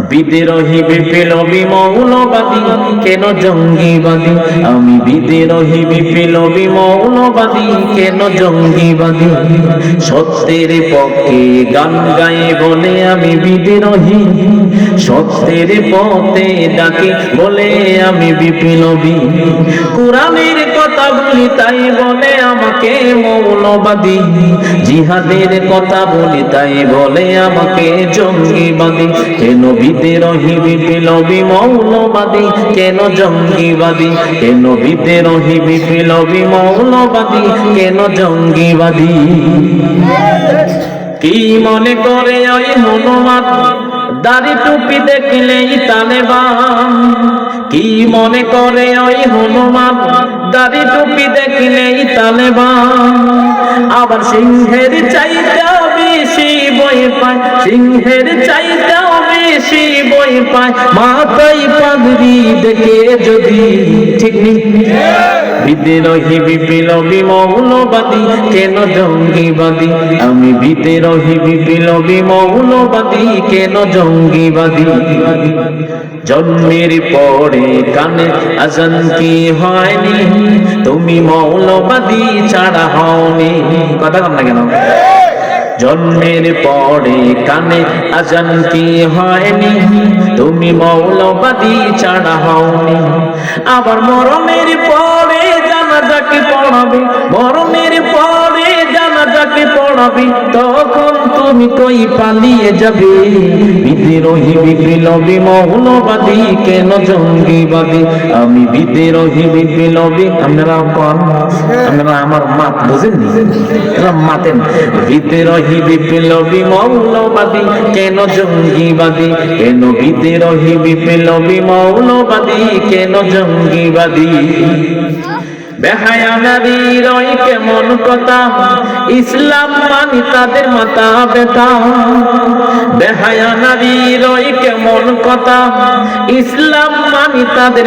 বিদ্রোহী বিপ্লবী মৌলবাদী কেন জঙ্গিবাদী? আমি বিদ্রোহী বিপ্লবী মৌলবাদী কেন জঙ্গিবাদী? সত্যের পক্ষে গান গায়ে বলে আমি বিদ্রোহী। সত্যের পথে ডাকে বলে আমি বিপ্লবী। কোরআনের কথা বলি, তাই বলে আমাকে মৌলবাদী। জিহাদের কথা বলি, তাই বলে আমাকে জঙ্গিবাদী। কেন বিদ্রোহী বিপ্লবী মৌলবাদী, কেন জঙ্গিবাদী? কেন বিদ্রোহী বিপ্লবী মৌলবাদী, কেন জঙ্গিবাদী? কি মনে করে ওই হনুমান? দাড়ি টুপি দেখলেই তালেবান কি মনে করে ওই হনুমান? দাড়ি টুপি দেখলেই তালেবান আবার সিংহের চাইতেও বেশি বই পায়, সিংহের চাইতেও বেশি বই পায়, মাথায় পাগড়ি দেখে যদি ঠিক বিদ্রোহী, বিপ্লবী, মৌলবাদী, কেন জঙ্গিবাদী? আমি বিদ্রোহী, বিপ্লবী, মৌলবাদী, কেন জঙ্গিবাদী? জন্মের পরে কানে আজান কি হয়নি? তুমি মৌলবাদী ছাড়া হওনি। কথা কন না কেন? জন্মের পরে কানে আজান কি হয়নি? তুমি মৌলবাদী ছাড়া হওনি। আবার মরমের পরে জানাজাকে পড়াবে মরমের পরে জানাজাকে পড়াবে তখন তুমি কই পালিয়ে যাবে? বিদ্রোহী বিপ্লবী মৌলবাদী, কেন জঙ্গিবাদী? আমি বিদ্রোহী বিপ্লবী, আপনারা কন? আপনারা আমার মাত বুঝেননি এরা মাতেন। বিদ্রোহী বিপ্লবী মৌলবাদী, কেন জঙ্গিবাদী? কেন বিদ্রোহী বিপ্লবী মৌলবাদী, কেন জঙ্গিবাদী? বেহায়া নারীর ওই কেমন কথা? ইসলাম মানি তাদের মাথা বেতা বেহায়া নারীর ওই কেমন কথা? ইসলাম মানি তাদের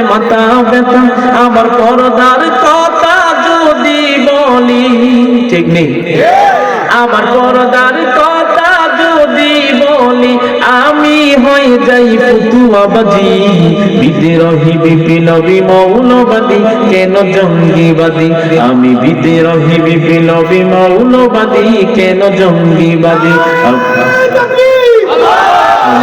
আমার পরদার কথা যদি বলি ঠিক নেই? আমার পরদার যাই ফুতুয়াবাজি বিদ্রোহী বিপ্লবী মৌলবাদী কেন জঙ্গিবাদী? আমি বিদ্রোহী বিপ্লবী মৌলবাদী কেন জঙ্গিবাদী?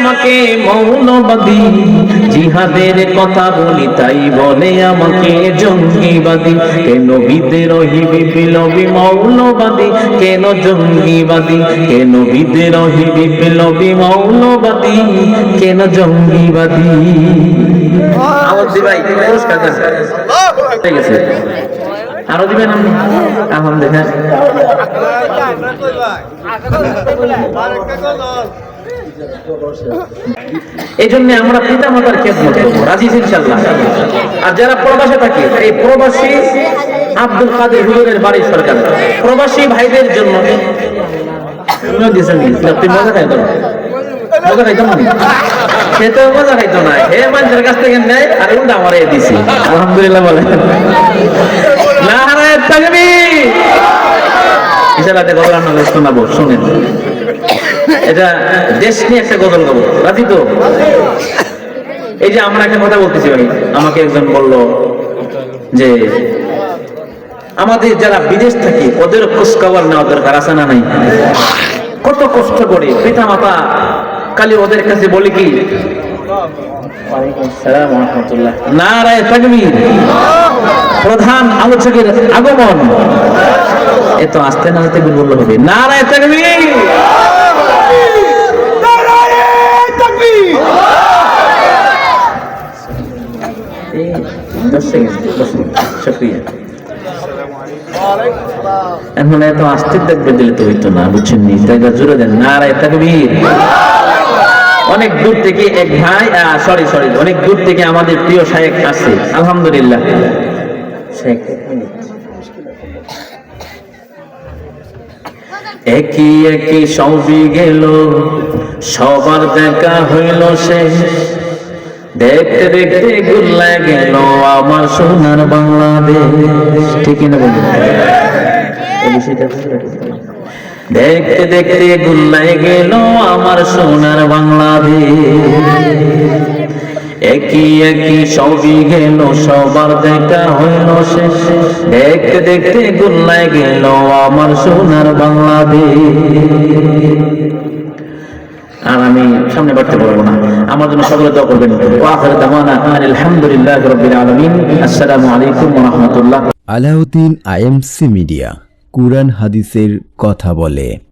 আমাকে মৌলবাদী জিহাদের কথা বলি তাই বলে আমাকে জঙ্গিবাদী। কেন বিদে বিদ্রোহী বিপ্লবী মৌলবাদী কেন জঙ্গিবাদী? কেন বিদে বিদ্রোহী বিপ্লবী মৌলবাদী কেন জঙ্গিবাদী? আওয়াজ ভাই পুরস্কার দেন ঠিক আছে আরও দিবেন এই জন্য আমরা পিতা মাতার খেদমত করব ইনশাল্লাহ আর যারা প্রবাসে থাকে, এই প্রবাসী আব্দুল কাদের হুজুরের বাড়ির সরকার। প্রবাসী ভাইদের জন্য নি? মজা খাইতো না। না না মানুষের কাছ থেকে নেয় আলহামদুলিল্লাহ শোনাবো, শুনেন। এটা দেশ নিয়ে একটা গজল গাবো। রাজি তো? এই যে আমরা একটা কথা বলতেছি ভাই, আমাকে একজন বলল যে, আমাদের যারা বিদেশ থাকে, ওদের খোঁজ খবর নেওয়া দরকার, আছে না নাই? কত কষ্ট করে পিতা মাতা খালি ওদের কাছে বলি কি নারায় তাকবীর। প্রধান আলোচকের আগমন। এত আস্তে না আস্তে বললে হবে নারায় তাকবীর এই দশ সেকেন্ড দশ সেকেন্ড শুক্রিয়া এখন এত আস্তে দেখবে দিলে তো হইতো না, বুঝছেন নি? তাই জোরে দেন, নারায় তাকবীর। অনেক দূর থেকে এক ভাই সরি সরি অনেক দূর থেকে আমাদের প্রিয় শায়েক আসছে আলহামদুলিল্লাহ। শেখ একই একই সবই গেল, সবার দেখা হইল শেষ। দেখতে দেখতে গুল্লা গেল আমার সোনার বাংলাদেশ। ঠিক না বিষয়টা দেখতে দেখতে গুল্লাই গেল আমার সোনার বাংলাদেশ। একই একই, সবই গেল, সবার দেখা হইল শেষ। দেখতে দেখতে গুল্লাই গেল আমার সোনার বাংলাদেশ। আর আমি সামনে বাড়তে পারব না। আমার জন্য সকলে দোয়া করবেন। ওয়াখির দাওয়ানা আলহামদুলিল্লাহ রাব্বিল আলামিন। আসসালামু আলাইকুম ওয়া রাহমাতুল্লাহ। আলাউদ্দিন আইএমসি মিডিয়া, কুরআন হাদিসের কথা বলে।